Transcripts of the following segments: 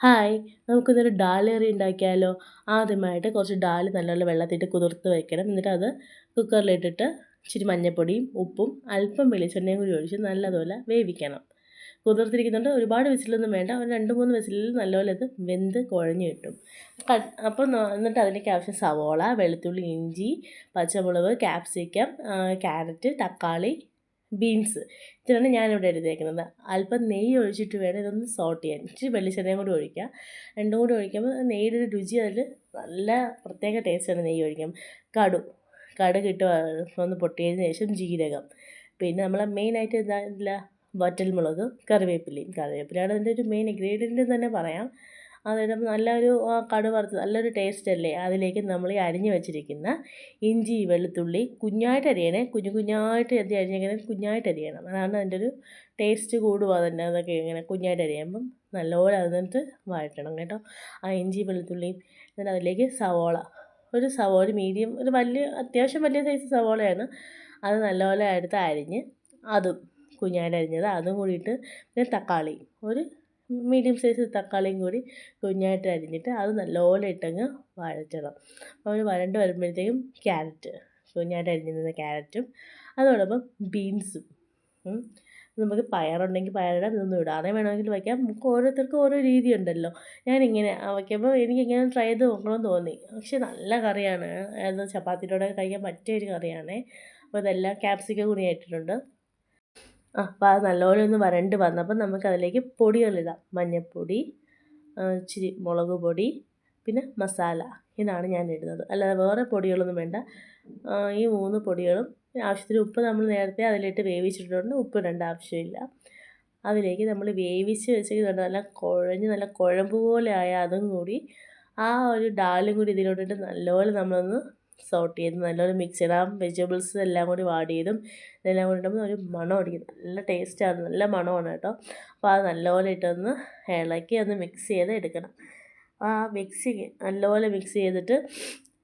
Hi നമുക്കിന്നൊരു ഡാൽ കറി ഉണ്ടാക്കിയാലോ? ആദ്യമായിട്ട് കുറച്ച് ഡാൽ നല്ലപോലെ വെള്ളത്തിട്ട് കുതിർത്ത് വയ്ക്കണം എന്നിട്ട് അത് കുക്കറിലിട്ടിട്ട് ഇച്ചിരി മഞ്ഞൾപ്പൊടിയും ഉപ്പും അല്പം വെളിച്ചെണ്ണയും കൂടി ഒഴിച്ച് നല്ലതുപോലെ വേവിക്കണം. കുതിർത്തിരിക്കുന്നുണ്ട്. ഒരുപാട് വിസിലൊന്നും വേണ്ട. ഒരു രണ്ട് മൂന്ന് വിസിലിൽ നല്ലപോലെ അത് വെന്ത് കുഴഞ്ഞു കിട്ടും. അപ്പോൾ എന്നിട്ട് അതിലേക്ക് ആവശ്യം സവോള വെളുത്തുള്ളി ഇഞ്ചി പച്ചമുളക് ക്യാപ്സിക്കം ക്യാരറ്റ് തക്കാളി ബീൻസ്. ഇതിനാണ് ഞാനിവിടെ എടുത്തേക്കുന്നത് അല്പം നെയ്യ് ഒഴിച്ചിട്ട് വേണം ഇതൊന്ന് സോട്ട് ചെയ്യാൻ. ഇച്ചിരി വെളിച്ചെണ്ണയും കൂടി ഒഴിക്കുക രണ്ടും കൂടി ഒഴിക്കുമ്പോൾ നെയ്യുടെ ഒരു രുചി അതിൽ നല്ല പ്രത്യേക ടേസ്റ്റാണ് നെയ്യ് ഒഴിക്കും കടു. കടുക് ഇട്ട് ഒന്ന് പൊട്ടിയതിന് ശേഷം ജീരകം. പിന്നെ നമ്മളെ മെയിനായിട്ട് എന്താ വറ്റൽമുളക് കറിവേപ്പിലയും. കറിവേപ്പിലയാണ് അതിന്റെ ഒരു മെയിൻ ഇൻഗ്രീഡിയന്റ് തന്നെ പറയാം. അതിടുമ്പോൾ നല്ലൊരു കടു വറുത്ത് നല്ലൊരു ടേസ്റ്റ് അല്ലേ? അതിലേക്ക് നമ്മൾ ഈ അരിഞ്ഞ് വെച്ചിരിക്കുന്ന ഇഞ്ചി വെളുത്തുള്ളി കുഞ്ഞായിട്ട് അരിയണേ. കുഞ്ഞു കുഞ്ഞായിട്ട് എന്ത് അരിഞ്ഞിങ്ങനെ കുഞ്ഞായിട്ട് അരിയണം. അതാണ് അതിന്റെ ഒരു ടേസ്റ്റ് കൂടുക തന്നെ അതൊക്കെ ഇങ്ങനെ കുഞ്ഞായിട്ട് അരിയുമ്പം നല്ലപോലെ അതിനകത്ത് വഴറ്റണം കേട്ടോ. ആ ഇഞ്ചി വെളുത്തുള്ളിയും എന്നിട്ട് അതിലേക്ക് സവോള. ഒരു സവോള മീഡിയം ഒരു വലിയ അത്യാവശ്യം വലിയ സൈസ് സവോളയാണ്. അത് നല്ലപോലെ എടുത്ത് അരിഞ്ഞ് അതും കുഞ്ഞായിട്ട് അരിഞ്ഞത് അതും കൂടിയിട്ട് പിന്നെ തക്കാളി. ഒരു മീഡിയം സൈസ് തക്കാളിയും കൂടി കുഞ്ഞായിട്ട് അരിഞ്ഞിട്ട് അത് നല്ലപോലെ ഇട്ടങ്ങ് വഴറ്റണം. അപ്പോൾ അവർ വഴണ്ട് വരുമ്പോഴത്തേക്കും ക്യാരറ്റ് കുഞ്ഞായിട്ട് അരിഞ്ഞിരുന്ന ക്യാരറ്റും അതോടൊപ്പം ബീൻസും. നമുക്ക് പയറുണ്ടെങ്കിൽ പയറിടാം ഇതൊന്നും ഇടാതെ വേണമെങ്കിൽ വയ്ക്കാം. നമുക്ക് ഓരോരുത്തർക്കും ഓരോ രീതി രീതിയുണ്ടല്ലോ. ഞാനിങ്ങനെ വയ്ക്കുമ്പോൾ എനിക്കിങ്ങനെ ട്രൈ ചെയ്ത് നോക്കണമെന്ന് തോന്നി. പക്ഷേ നല്ല കറിയാണ്. അത് ചപ്പാത്തിയുടെ കഴിക്കാൻ പറ്റിയ ഒരു കറിയാണ്. അപ്പോൾ ഇതെല്ലാം ക്യാപ്സിക്കം കൂടി ഇട്ടിട്ടുണ്ട് അപ്പോൾ അത് നല്ലപോലെ ഒന്ന് വരണ്ട് വന്നപ്പോൾ നമുക്കതിലേക്ക് പൊടികളിടാം മഞ്ഞൾപ്പൊടി ഇച്ചിരി മുളക് പൊടി പിന്നെ മസാല ഇതാണ് ഞാൻ ഇടുന്നത്. അല്ലാതെ വേറെ പൊടികളൊന്നും വേണ്ട. ഈ മൂന്ന് പൊടികളും ആവശ്യത്തിന് ഉപ്പ് നമ്മൾ നേരത്തെ അതിലിട്ട് വേവിച്ചിട്ടുണ്ട് ഉപ്പ് ഇടേണ്ട ആവശ്യമില്ല. അതിലേക്ക് നമ്മൾ വേവിച്ച് വെച്ചിട്ടുണ്ട് നല്ല കുഴഞ്ഞ് നല്ല കുഴമ്പ് പോലെ ആയ അതും കൂടി ആ ഒരു ഡാലും കൂടി ഇതിലോട്ടിട്ട് നല്ലപോലെ നമ്മളൊന്ന് സോട്ട് ചെയ്ത് നല്ലൊരു മിക്സ് ചെയ്ത്. ആ വെജിറ്റബിൾസ് എല്ലാം കൂടി വാടിയതും ഇതെല്ലാം കൂടി ഇടുമ്പോൾ ഒരു മണം അടിക്കും. നല്ല ടേസ്റ്റാണ് നല്ല മണമാണ് കേട്ടോ. അപ്പോൾ അത് നല്ലപോലെ ഇട്ടൊന്ന് ഇളക്കി ഒന്ന് മിക്സ് ചെയ്ത് എടുക്കണം. ആ മിക്സി നല്ലപോലെ മിക്സ് ചെയ്തിട്ട്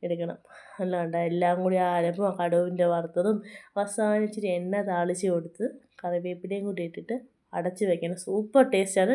എടുക്കണം. അല്ലാണ്ട് എല്ലാം കൂടി അരപ്പും കടുവിന്റെ വറുത്തതും അവസാനം ഇച്ചിരി എണ്ണ താളിച്ച് കൊടുത്ത് കറിവേപ്പിലയും കൂടി ഇട്ടിട്ട് അടച്ച് വെക്കണം. സൂപ്പർ ടേസ്റ്റാണ്